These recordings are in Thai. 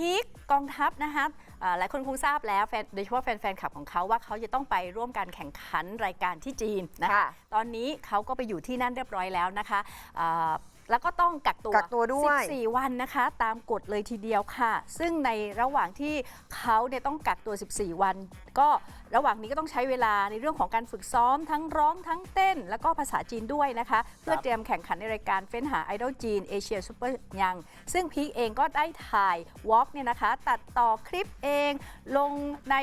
พีคก องทัพนะคะอ่าหลายคนคงทราบแล้วแฟนโดยเฉพาะแฟนๆคลับของเขาว่าเขาจะต้องไปร่วมการแข่งขันรายการที่จีนนะคะค่ะตอนนี้เขาก็ไปอยู่ที่นั่นเรียบร้อยแล้วนะคะอ่าแล้วก็ต้องกักตัวกักตัวด้วย 14 วันนะคะ ตามกฎเลยทีเดียวค่ะ ซึ่งในระหว่างที่เขาเนี่ยต้องกักตัว 14 วัน ก็ระหว่างนี้ก็ต้องใช้เวลาในเรื่องของการฝึกซ้อมทั้งร้องทั้งเต้น แล้วก็ภาษาจีนด้วยนะคะ เพื่อเตรียมแข่งขันในรายการเฟ้นหาไอดอลจีนเอเชียซูเปอร์ยัง ซึ่งพีคเองก็ได้ถ่ายวอล์กเนี่ยนะคะตัดต่อคลิปเอง ลงใน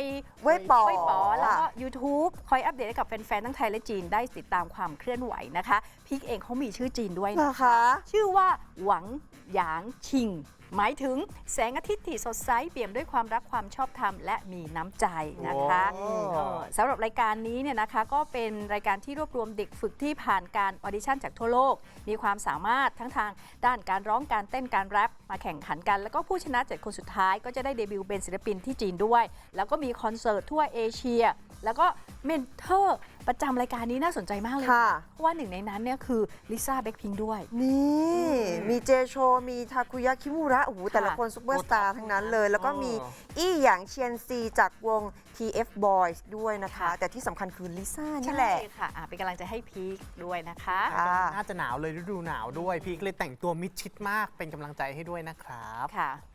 เว็บป๋อเว็บป๋อแล้วก็ YouTube คอยอัปเดตให้กับแฟนๆ ทั้งไทยและจีนได้ติดตามความเคลื่อนไหวนะคะพีคเองเขามีชื่อจีนด้วยเหรอนะคะ ชื่อว่าหวังหยางชิง หมายถึงแสงอาทิตย์ที่สดใสเปี่ยมด้วยความรักความชอบธรรมและมีน้ำใจนะคะโอ้ เออสำหรับรายการนี้เนี่ยนะคะก็เป็นรายการที่รวบรวมเด็กฝึกที่ผ่านการออดิชั่นจากทั่วโลก มีความสามารถทั้งทางด้านการร้องการเต้นการแรปมาแข่งขันกัน แล้วก็ผู้ชนะเจ็ดคนสุดท้ายก็จะได้เดบิวต์เป็นศิลปินที่จีนด้วย แล้วก็มีคอนเสิร์ตทั่วเอเชีย แล้วก็เมนเทอร์ประจำรายการนี้น่าสนใจมากเลยค่ะ เพราะว่าหนึ่งในนั้นเนี่ยคือลิซ่าแบ็คพิงด้วย นี่อืมมีเจโช มีทาคุยะคิมุระโอ้โหแต่ละคนซุปเปอร์สตาร์ทั้งนั้นเลย แล้วก็มีอ๋ออี้หยางเชียนซีจากวง TF Boys ด้วยนะคะ ค่ะ แต่ที่สำคัญคือลิซ่านี่แหละ ใช่ค่ะอะ เป็นกำลังใจให้พีคด้วยนะคะ ค่ะ น่าจะหนาวเลยฤดูหนาวด้วย พี่ก็เลยแต่งตัวมิดชิดมากเป็นกำลังใจให้ด้วยนะครับ ค่ะ